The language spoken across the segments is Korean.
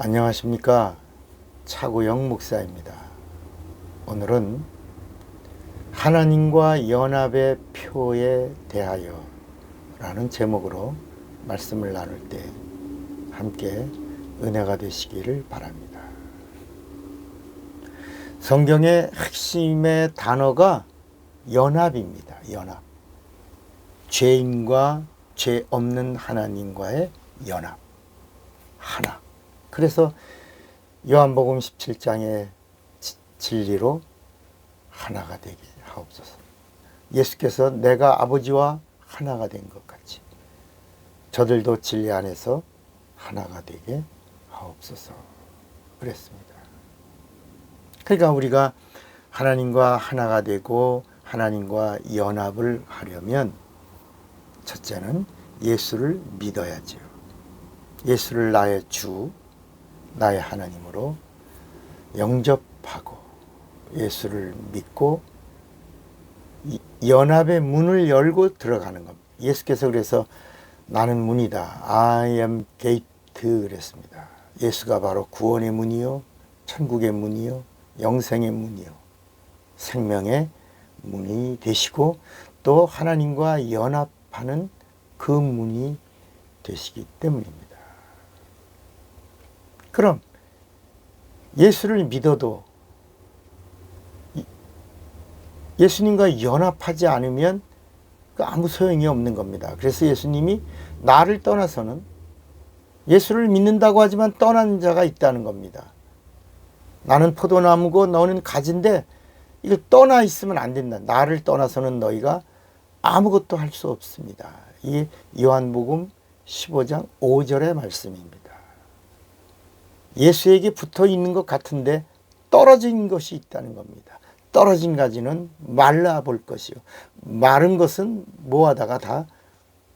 안녕하십니까 차구영 목사입니다. 오늘은 하나님과 연합의 표에 대하여 라는 제목으로 말씀을 나눌 때 함께 은혜가 되시기를 바랍니다. 성경의 핵심의 단어가 연합입니다. 연합. 죄인과 죄 없는 하나님과의 연합. 하나. 그래서 요한복음 17장의 진리로 하나가 되게 하옵소서. 예수께서 내가 아버지와 하나가 된 것 같이 저들도 진리 안에서 하나가 되게 하옵소서. 그랬습니다. 그러니까 우리가 하나님과 하나가 되고 하나님과 연합을 하려면 첫째는 예수를 믿어야지요. 예수를 나의 주, 나의 하나님으로 영접하고 예수를 믿고 연합의 문을 열고 들어가는 겁니다. 예수께서 그래서 나는 문이다. I am gate 그랬습니다. 예수가 바로 구원의 문이요, 천국의 문이요, 영생의 문이요, 생명의 문이 되시고 또 하나님과 연합하는 그 문이 되시기 때문입니다. 그럼 예수를 믿어도 예수님과 연합하지 않으면 그 아무 소용이 없는 겁니다. 그래서 예수님이 나를 떠나서는 예수를 믿는다고 하지만 떠난 자가 있다는 겁니다. 나는 포도나무고 너는 가지인데 이걸 떠나 있으면 안 된다. 나를 떠나서는 너희가 아무것도 할 수 없습니다. 이 요한복음 15장 5절의 말씀입니다. 예수에게 붙어 있는 것 같은데 떨어진 것이 있다는 겁니다. 떨어진 가지는 말라 볼 것이요. 마른 것은 모아다가 다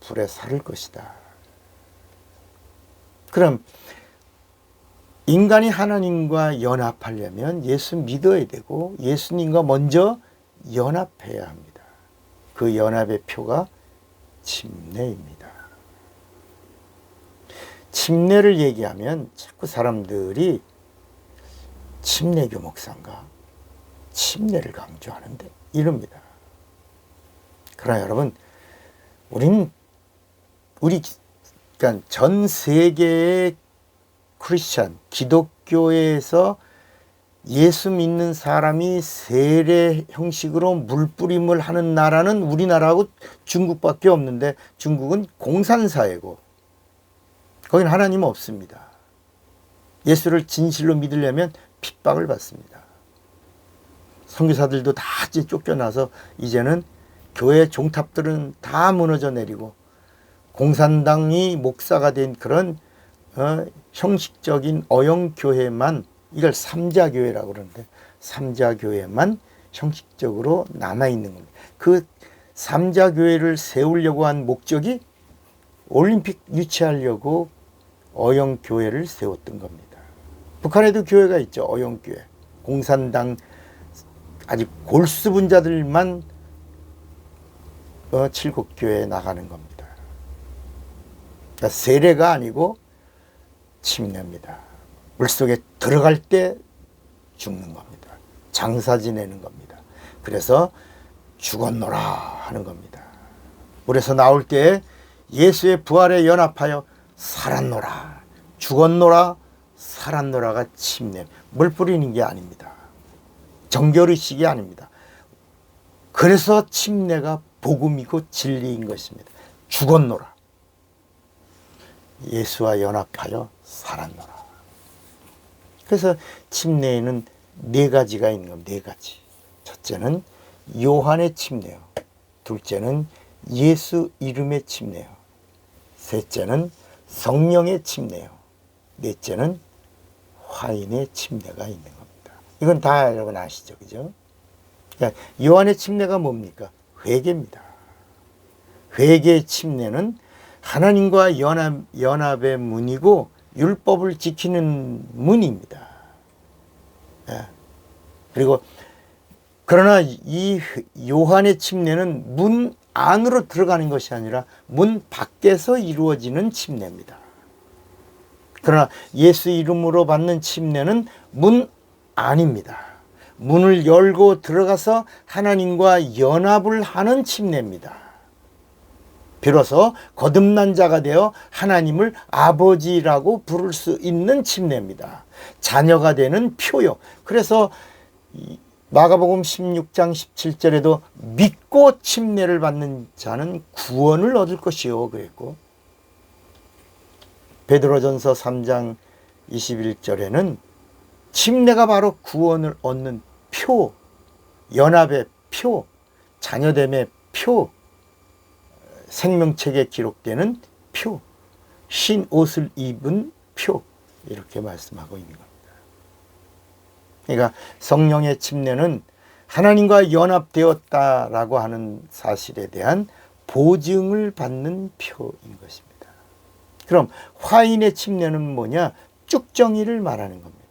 불에 사를 것이다. 그럼 인간이 하나님과 연합하려면 예수 믿어야 되고 예수님과 먼저 연합해야 합니다. 그 연합의 표가 침례입니다. 침례를 얘기하면 자꾸 사람들이 침례교 목사인가 침례를 강조하는데 이럽니다. 그러나 여러분, 우리는 우리 그러니까 전 세계의 크리스천 기독교에서 예수 믿는 사람이 세례 형식으로 물뿌림을 하는 나라는 우리나라하고 중국밖에 없는데 중국은 공산사회고 거긴 하나님 없습니다. 예수를 진실로 믿으려면 핍박을 받습니다. 선교사들도 다 쫓겨나서 이제는 교회 종탑들은 다 무너져 내리고 공산당이 목사가 된 그런 어, 형식적인 어영 교회만 이걸 삼자 교회라고 그러는데 삼자 교회만 형식적으로 남아 있는 겁니다. 그 삼자 교회를 세우려고 한 목적이 올림픽 유치하려고 어영 교회를 세웠던 겁니다. 북한에도 교회가 있죠. 어영 교회. 공산당 아직 골수 분자들만 어, 칠곡교회에 나가는 겁니다. 그러니까 세례가 아니고 침례입니다. 물속에 들어갈 때 죽는 겁니다. 장사 지내는 겁니다. 그래서 죽었노라 하는 겁니다. 물에서 나올 때 예수의 부활에 연합하여 살았노라, 죽었노라, 살았노라가 침례. 물 뿌리는 게 아닙니다. 정결의식이 아닙니다. 그래서 침례가 복음이고 진리인 것입니다. 죽었노라. 예수와 연합하여 살았노라. 그래서 침례에는 네 가지가 있는 겁니다. 네 가지. 첫째는 요한의 침례요. 둘째는 예수 이름의 침례요. 셋째는 성령의 침례요. 넷째는 화인의 침례가 있는 겁니다. 이건 다 여러분 아시죠? 그죠? 그러니까 요한의 침례가 뭡니까? 회개입니다. 회개의 침례는 하나님과 연합, 연합의 문이고 율법을 지키는 문입니다. 예. 그리고 그러나 이 요한의 침례는 문 안으로 들어가는 것이 아니라 문 밖에서 이루어지는 침례입니다. 그러나 예수 이름으로 받는 침례는 문 아닙니다. 문을 열고 들어가서 하나님과 연합을 하는 침례입니다. 비로소 거듭난 자가 되어 하나님을 아버지라고 부를 수 있는 침례입니다. 자녀가 되는 표요. 그래서 마가복음 16장 17절에도 믿고 침례를 받는 자는 구원을 얻을 것이요 그랬고 베드로전서 3장 21절에는 침례가 바로 구원을 얻는 표, 연합의 표, 자녀됨의 표, 생명책에 기록되는 표, 신 옷을 입은 표 이렇게 말씀하고 있는 겁니다. 그러니까 성령의 침례는 하나님과 연합되었다라고 하는 사실에 대한 보증을 받는 표인 것입니다. 그럼 화인의 침례는 뭐냐? 쭉정이를 말하는 겁니다.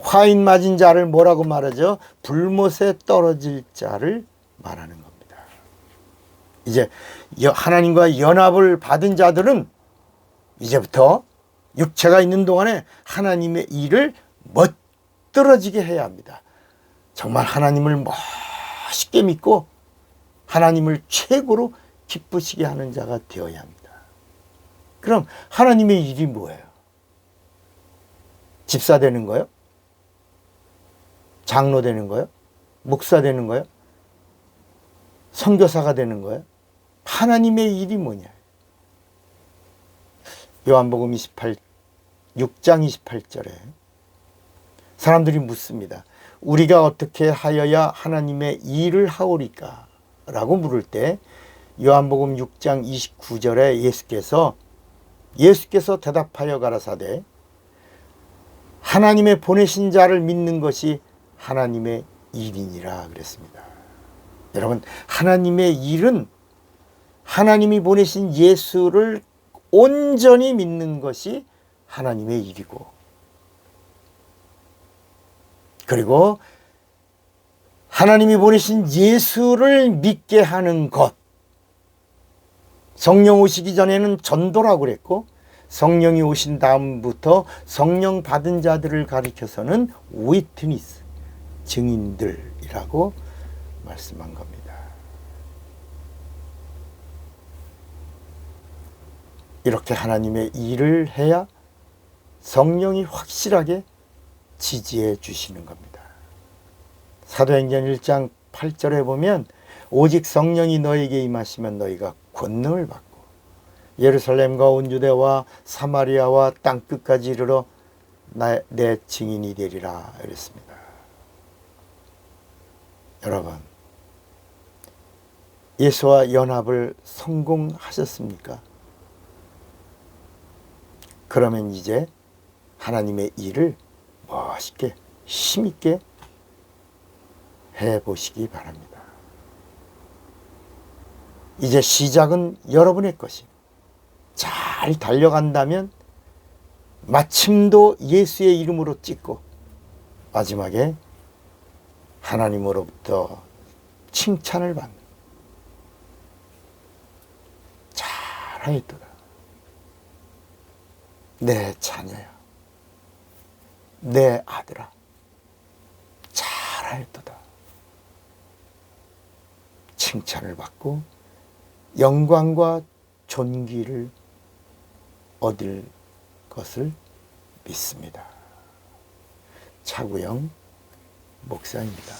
화인 맞은 자를 뭐라고 말하죠? 불못에 떨어질 자를 말하는 겁니다. 이제 하나님과 연합을 받은 자들은 이제부터 육체가 있는 동안에 하나님의 일을 멋 들어지게 해야 합니다. 정말 하나님을 멋있게 믿고 하나님을 최고로 기쁘시게 하는 자가 되어야 합니다. 그럼 하나님의 일이 뭐예요? 집사 되는 거요? 장로 되는 거요? 목사 되는 거요? 선교사가 되는 거예요? 하나님의 일이 뭐냐? 요한복음 28 6장 28절에 사람들이 묻습니다. 우리가 어떻게 하여야 하나님의 일을 하오리까? 라고 물을 때 요한복음 6장 29절에 예수께서 예수께서 대답하여 가라사대 하나님의 보내신 자를 믿는 것이 하나님의 일이니라 그랬습니다. 여러분 하나님의 일은 하나님이 보내신 예수를 온전히 믿는 것이 하나님의 일이고 그리고 하나님이 보내신 예수를 믿게 하는 것 성령 오시기 전에는 전도라고 그랬고 성령이 오신 다음부터 성령 받은 자들을 가리켜서는 위트니스 증인들이라고 말씀한 겁니다. 이렇게 하나님의 일을 해야 성령이 확실하게 지지해 주시는 겁니다. 사도행전 1장 8절에 보면 오직 성령이 너에게 임하시면 너희가 권능을 받고 예루살렘과 온 유대와 사마리아와 땅 끝까지 이르러 나, 내 증인이 되리라 이랬습니다. 여러분 예수와 연합을 성공하셨습니까? 그러면 이제 하나님의 일을 멋있게 힘있게 해 보시기 바랍니다. 이제 시작은 여러분의 것이. 잘 달려간다면 마침도 예수의 이름으로 찍고 마지막에 하나님으로부터 칭찬을 받는 잘하였도다. 내 자녀야. 내 아들아. 잘하였도다. 칭찬을 받고 영광과 존귀를 얻을 것을 믿습니다. 차구영 목사입니다.